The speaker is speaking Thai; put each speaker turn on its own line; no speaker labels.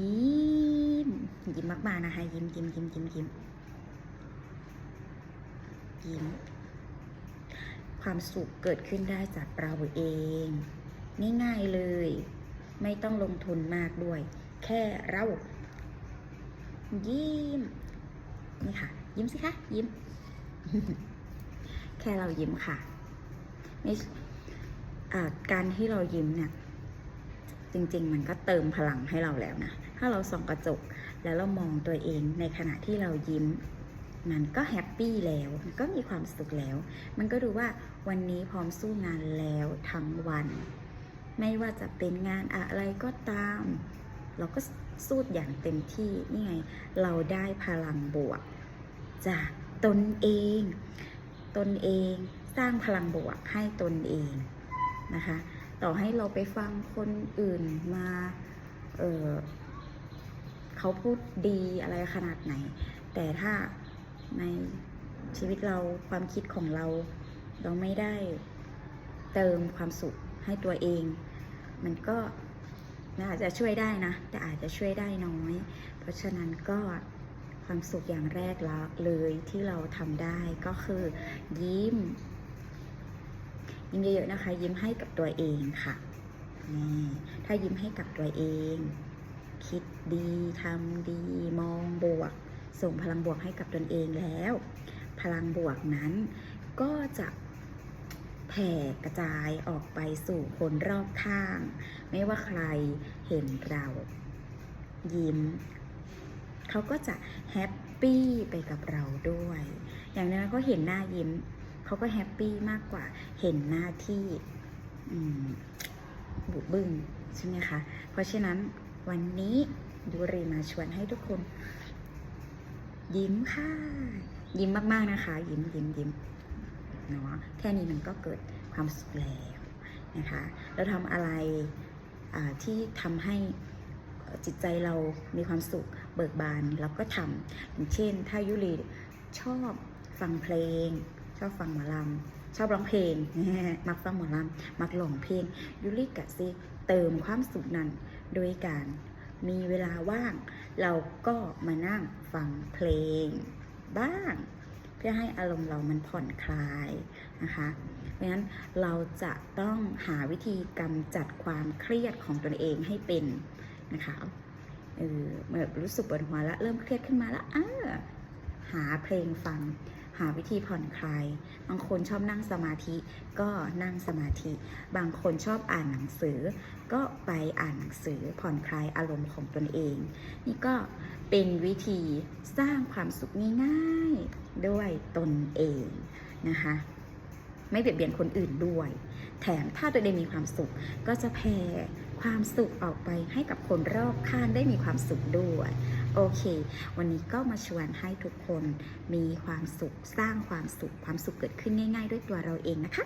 ยิ้ม ยิ้มมากๆนะคะ ยิ้มยิ้มยิ้มยิ้มยิ้มยิ้ม ความสุขเกิดขึ้นได้จากเราเอง ง่ายๆเลย ไม่ต้องลงทุนมากด้วย แค่เรา ยิ้ม นี่ค่ะ ยิ้มสิคะ ยิ้ม แค่เรายิ้มค่ะไม่การที่เรายิ้มเนี่ยจริง ๆ มันก็เติมพลังให้เราแล้วนะ ถ้าเราส่องกระจก แล้วเรามองตัวเองในขณะที่เรายิ้ม มันก็แฮปปี้แล้ว มันก็มีความสุขแล้ว มันก็ดูว่าวันนี้พร้อมสู้งานแล้วทั้งวัน ไม่ว่าจะเป็นงานอะไรก็ตาม เราก็สู้อย่างเต็มที่นี่ไง เราได้พลังบวก จากตนเอง ตนเองสร้างพลังบวกให้ตนเองนะคะ ต่อให้เราไปฟังคนอื่นมา เออ เขาพูดดีอะไรขนาดไหน แต่ถ้าในชีวิตเราความคิดของเรา เราไม่ได้เติมความสุขให้ตัวเอง มันก็น่าจะช่วยได้นะ แต่อาจจะช่วยได้น้อย เพราะฉะนั้นก็ความสุขอย่างแรกแล้วเลยที่เราทำได้ก็คือยิ้ม ยิ้มเยอะๆนะคะ ยิ้มให้กับตัวเองค่ะนี่ถ้ายิ้มให้กับตัวเอง คิดดีทำดี มองบวก ส่งพลังบวกให้กับตนเองแล้ว พลังบวกนั้นก็จะแผ่กระจายออกไปสู่คนรอบข้าง ไม่ว่าใครเห็นเรา ยิ้ม เขาก็จะแฮปปี้ไปกับเราด้วย อย่างนั้นก็เห็นหน้ายิ้ม เขาก็แฮปปี้มากกว่าเห็นหน้าที่บุบึ้งใช่ไหมคะ เพราะฉะนั้น วันนี้ยูรีมาชวนให้ทุกคน ยิ้มค่ะ ยิ้มมากๆนะคะ ยิ้มยิ้มยิ้มเนาะแค่นี้มันก็เกิดความสุขแล้วนะคะเราทำอะไรที่ทำให้จิตใจเรามีความสุขเบิกบานเราก็ทำอย่างเช่น ถ้ายุรีชอบฟังเพลง ชอบฟังหมอลำ ชอบร้องเพลง มักฟังหมอลำมักร้องเพลงยุริกะซิเติมความสุขนั้นโดยการมีเวลาว่าง เราก็มานั่งฟังเพลง บ้าง เพื่อให้อารมณ์เรามันผ่อนคลายนะคะเพราะฉะนั้นเราจะต้องหาวิธีกำจัดความเครียดของตนเองให้เป็นนะคะเออเมื่อรู้สึกปวดหัวแล้วเริ่มเครียดขึ้นมาแล้วอ้าหาเพลงฟัง หาวิธีผ่อนคลาย บางคนชอบนั่งสมาธิก็นั่งสมาธิ บางคนชอบอ่านหนังสือ ก็ไปอ่านหนังสือผ่อนคลายอารมณ์ของตนเอง นี่ก็เป็นวิธีสร้างความสุขง่ายๆด้วยตนเองนะคะไม่เบียดเบียนคนอื่นด้วย แถมถ้าตัวเองมีความสุขก็จะแผ่ ความสุขออกไปให้กับคนรอบข้างได้มีความสุขด้วย โอเค วันนี้ก็มาชวนให้ทุกคนมีความสุขสร้างความสุขความสุขเกิดขึ้นง่าย ๆ ด้วยตัวเราเองนะคะ